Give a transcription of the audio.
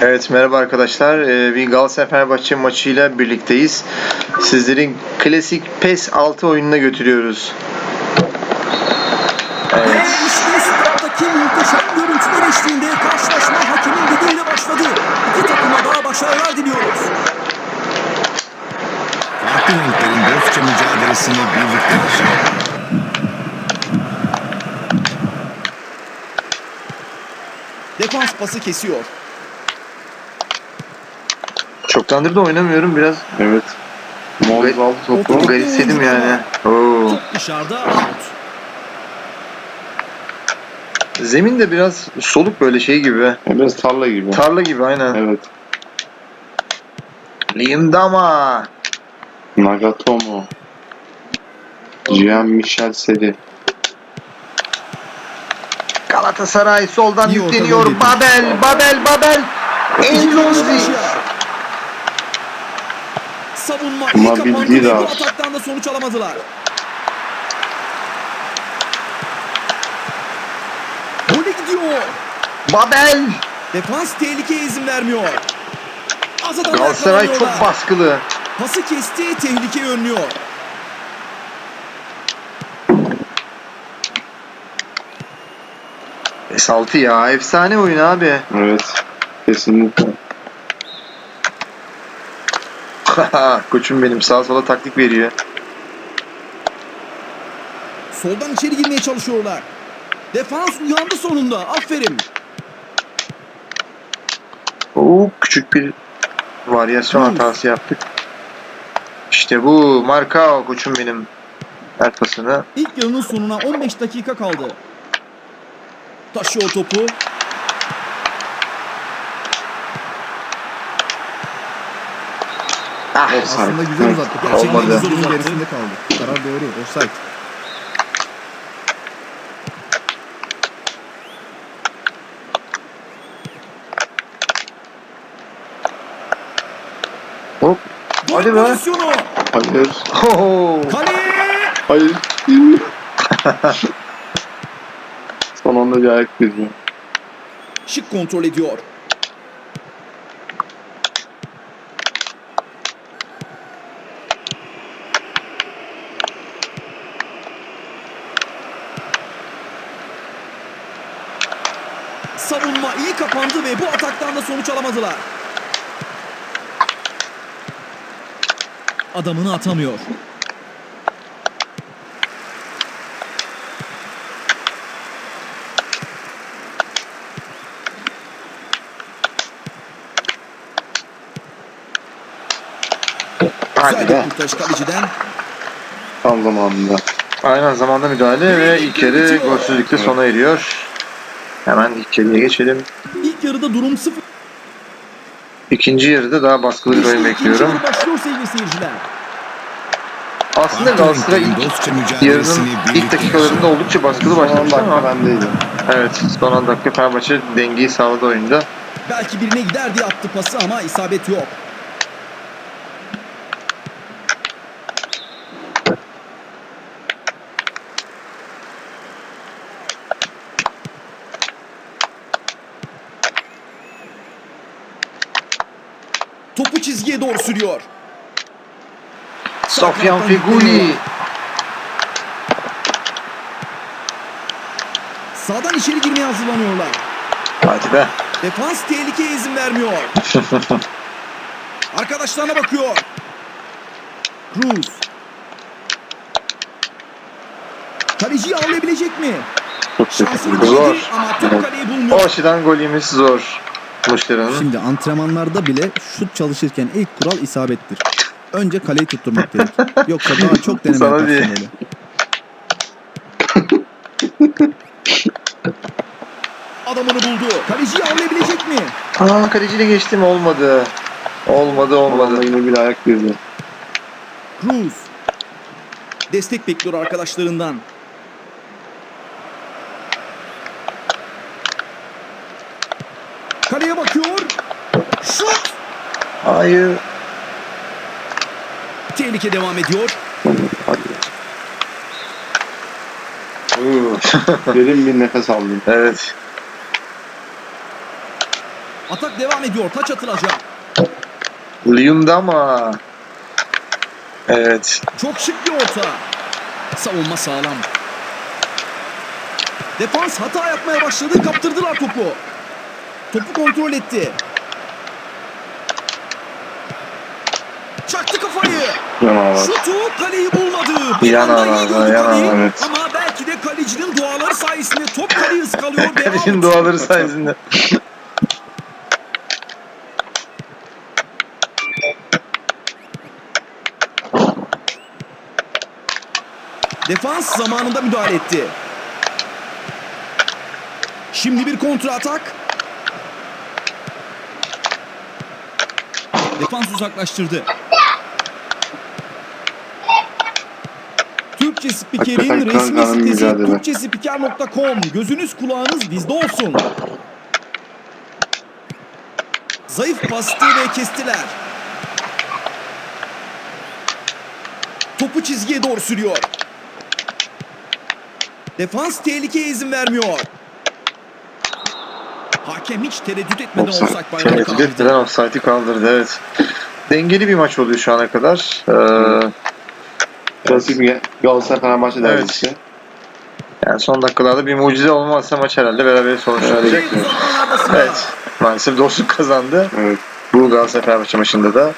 Evet merhaba arkadaşlar. Ee, bir Galatasaray Fenerbahçe maçıyla birlikteyiz. Sizlerin klasik PES 6 oyununa götürüyoruz. Evet. Stadyumdaki muhteşem görüntüler eşliğinde karşılaşma hakemin dediğiyle başladı. İki takıma daha başarılar diliyoruz. Farklı renklerin dostça mücadelesini birlikte yaşayalım. Defans pası kesiyor. Çoktandır da oynamıyorum biraz. Evet. Moğol aldı topu. Garipsedim yani. Oo. Top dışarıda out. Zemin de biraz soluk böyle şey gibi. Biraz tarla gibi. Tarla gibi aynen. evet. Liam Dama. Nagatomo. Jean Michel Seri. Galatasaray soldan İyi yükleniyor. Babel, Babel, Babel. Endonzi. Savunma iyi kapandı bildiği de ve bu ataktan da sonuç alamadılar. Gole gidiyor. Babel. Defans tehlikeye izin vermiyor. Galatasaray çok baskılı. Pası kesti, tehlike önlüyor. S6 ya efsane oyun abi. Evet. Kesinlikle. Koçum benim sağa sola taktik veriyor. Soldan içeri girmeye çalışıyorlar. Defans uyandı sonunda. Aferin. Oo, küçük bir varyasyon Hmm. hatası yaptık. İşte bu Marka koçum benim. Pasını. İlk yarının sonuna 15 dakika kaldı. Taşıyor topu. Ah. Aslında güzel Evet. uzattı. Gerçekten Olmadı. uzattı. gerisinde kaldı. Karar doğru. Offside. hop. Hadi be. pozisyonu. Hayır. Ho, Kale. Hayır. Son anda bir ayak girdi. Şık kontrol ediyor. Savunma iyi kapandı ve bu ataktan da sonuç alamadılar. Adamını atamıyor. Güzel bir kurtarış kaleciden. Tam zamanında. Aynen zamanda müdahale ve ilk yarı golsüzlükle sona eriyor. Hemen ilk yarıya geçelim. İlk yarıda durum 0. İkinci yarıda daha baskılı bir oyun bekliyorum. Başlıyor sevgili seyirciler. Aslında Galatasaray ilk yarının ilk dakikalarında oldukça baskılı başlamış ama bendeydi. evet son 10 dakika Fenerbahçe dengeyi sağladı oyunda. Belki birine gider diye attı pası ama isabet yok. Topu çizgiye doğru sürüyor. Sofyan yükleniyor. Sağdan içeri girmeye hazırlanıyorlar. Hadi be. Defans tehlikeye izin vermiyor. Arkadaşlarına bakıyor. Cruz. Kaleciyi avlayabilecek mi? Şansını denedi ama top kaleyi O bulmuyor. açıdan golümüz zor. Muştera'nın. Şimdi antrenmanlarda bile şut çalışırken ilk kural isabettir. Önce kaleyi tutturmak gerek. Yoksa daha çok deneme Sana yaparsın diye. öyle. Adamını buldu. Kaleciyi avlayabilecek mi? Aa kaleciyle geçtim olmadı. Olmadı olmadı. yine bir ayak girdi. Cruz. Destek bekliyor arkadaşlarından. Kaleye bakıyor. Şut. Hayır. Tehlike devam ediyor. Derin bir nefes aldım. evet. Atak devam ediyor. Taç atılacak. Liyumdama. Evet. Çok şık bir orta. Savunma sağlam. Defans hata yapmaya başladı. Kaptırdılar topu. Topu kontrol etti. Çaktı kafayı. Şutu kaleyi bulmadı. Bir Yan anda iyi gördü kaleyi. evet. Ama belki de kalecinin duaları sayesinde top kaleyi ıskalıyor. out. duaları sayesinde. Defans zamanında müdahale etti. Şimdi bir kontra atak. Defans uzaklaştırdı. Türkçe Spiker'in resmi sitesi türkçespiker.com. Gözünüz kulağınız bizde olsun. Zayıf bastı ve kestiler. Topu çizgiye doğru sürüyor. Defans tehlikeye izin vermiyor. Hakem hiç tereddüt etmeden Offside. bayrağını Tereddüt kaldırdı. etmeden offside'i kaldırdı evet. Dengeli bir maç oluyor şu ana kadar. Ee, Klasik bir Galatasaray Fenerbahçe Evet. derbisi. yani son dakikalarda bir mucize olmazsa maç herhalde beraber sonuçlanacak. Evet. Maalesef dostluk kazandı. Evet. Bu Galatasaray Fenerbahçe maçında da.